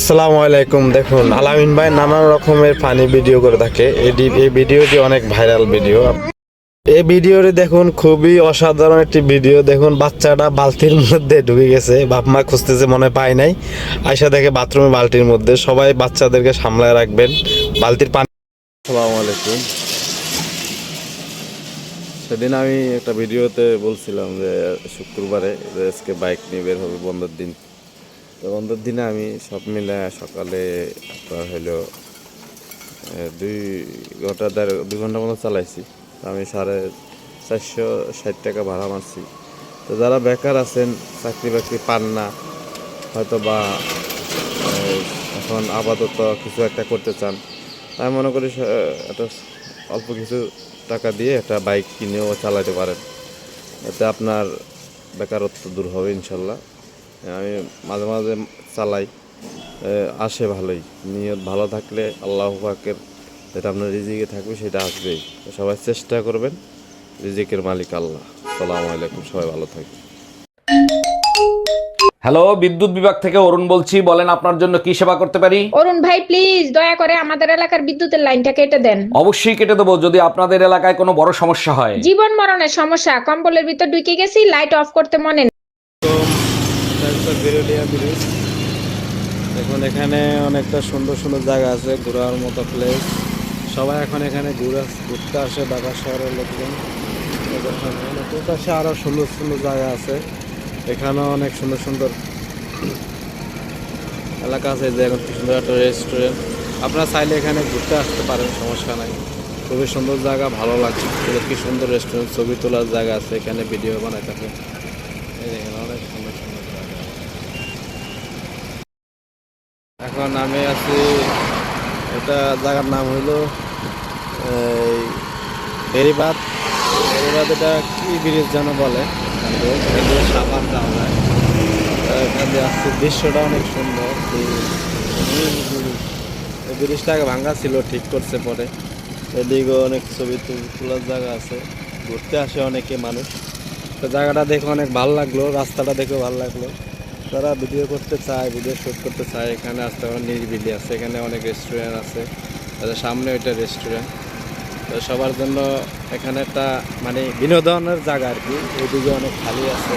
আসসালামু আলাইকুম। দেখুন, আলামিন ভাই নানান রকমের পানি ভিডিও করে থাকে। এই ভিডিওটি অনেক ভাইরাল ভিডিও। এই ভিডিওটি দেখুন, খুবই অসাধারণ একটি ভিডিও। দেখুন, বাচ্চাটা বালতির মধ্যে ঢুকে গেছে। বাপ মা খুঁজতেছে, মনে পায় নাই। আয়সা দেখে বাথরুমে বালতির মধ্যে। সবাই বাচ্চাদেরকে সামলায় রাখবেন। বালতির পানি আসসালামু আলাইকুম। সেদিন আমি একটা ভিডিওতে বলছিলাম যে, শুক্রবারে আজকে বাইক নিয়ে বের হবে বন্ধের দিন। তো বন্ধের দিনে আমি সব মিলে সকালে আপনার হইল দুই ঘণ্টা দেড়, দুই ঘণ্টা মতো চালাইছি। আমি সাড়ে চারশো ষাট টাকা ভাড়া মারছি। তো যারা বেকার আছেন, চাকরি বাকরি পান না হয়তো বা এখন আপাতত কিছু একটা করতে চান, আমি মনে করি একটা অল্প কিছু টাকা দিয়ে একটা বাইক কিনেও চালাতে পারেন। এতে আপনার বেকারত্ব দূর হবে ইনশাল্লাহ। আমি মাঝে মাঝে চালাই। আসে ভালোই। নিয়ত ভালো থাকলে আল্লাহ পাকের যেটা আপনার রিজিকে থাকবে সেটা আসবেই। সবাই চেষ্টা করবেন রিজিকের মালিক আল্লাহ। সালাম আলাইকুম সবাই ভালো থাকবেন। হ্যালো বিদ্যুৎ বিভাগ থেকে অরুণ বলছি। বলেন আপনার জন্য কি সেবা করতে পারি? অরুণ ভাই প্লিজ দয়া করে আমাদের এলাকার বিদ্যুতের লাইনটা কেটে দেন। অবশ্যই কেটে দেবো। যদি আপনাদের এলাকায় কোনো বড় সমস্যা হয়? জীবন মরণের সমস্যা কম্বলের ভিতর ঢুকে গেছি লাইট অফ করতে মনে নেই। বেরোলিয়া ব্রিজ। এখন এখানে অনেকটা সুন্দর সুন্দর জায়গা আছে, ঘোরার মতো প্লেস সবাই এখন এখানে ঘুরে ঘুরতে আসে ঢাকা শহরের লোকজন। পাশে আরও সুন্দর সুন্দর জায়গা আছে। এখানেও অনেক সুন্দর সুন্দর এলাকা আছে যে এখন সুন্দর একটা রেস্টুরেন্ট আপনারা চাইলে এখানে ঘুরতে আসতে পারেন, সমস্যা নাই। খুবই সুন্দর জায়গা, ভালো লাগছে। কি সুন্দর রেস্টুরেন্ট ছবি তোলার জায়গা আছে, এখানে ভিডিও বানাই থাকে। এখানে অনেক সুন্দর সুন্দর জায়গা এখন আমি আছি, এটা জায়গার নাম হইল, এই বেরিবাদ বেরিবাদ এটা কি ব্রিজ যেন বলে? সাবান যাওয়া যায়। এখান আসছে, দৃশ্যটা অনেক সুন্দর। এই- এই ব্রিজটা আগে ভাঙ্গা ছিল, ঠিক করছে পরে। এদিকে অনেক ছবি তুল- তোলার জায়গা আছে। ঘুরতে আসে অনেকে মানুষ। তো জায়গাটা দেখে অনেক ভালো লাগল, রাস্তাটা দেখে ভালো লাগল। যারা ভিডিও করতে চায়, ভিডিও শ্যুট করতে চায়, এখানে আসতে পারে নিরিবিলি আছে, এখানে অনেক রেস্টুরেন্ট আছে। তাদের সামনে ওইটা রেস্টুরেন্ট তো সবার জন্য এখানে একটা মানে বিনোদনের জায়গা আর কি। ওইদিকে অনেক খালি আছে,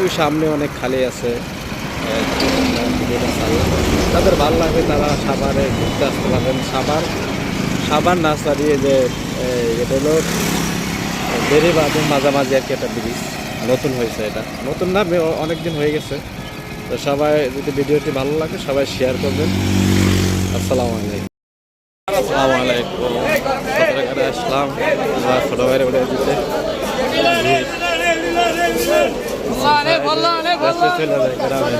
ওই সামনে অনেক খালি আছে। তাদের ভালো লাগে, তারা সাবারে ঘুরতে আসতে পারবেন। সাবার সাবার না সারিয়ে যে এটা হলো বেড়ে বেরিবাদের মাঝামাঝি আর কি একটা ব্রিজ নতুন হয়েছে এটা। নতুন না অনেক দিন হয়ে গেছে। তো সবাই যদি ভিডিওটি ভালো লাগে সবাই শেয়ার করবেন। আসসালামু আলাইকুম। আসসালামু আলাইকুম। সদরঘাটে আসলাম। আমার ছোট ভাইয়ের উঠে দিতে। যায়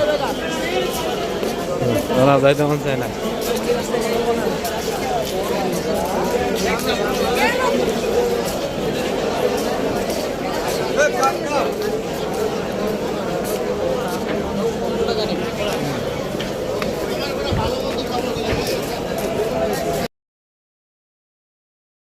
ওরা যাইতে মন চায় না।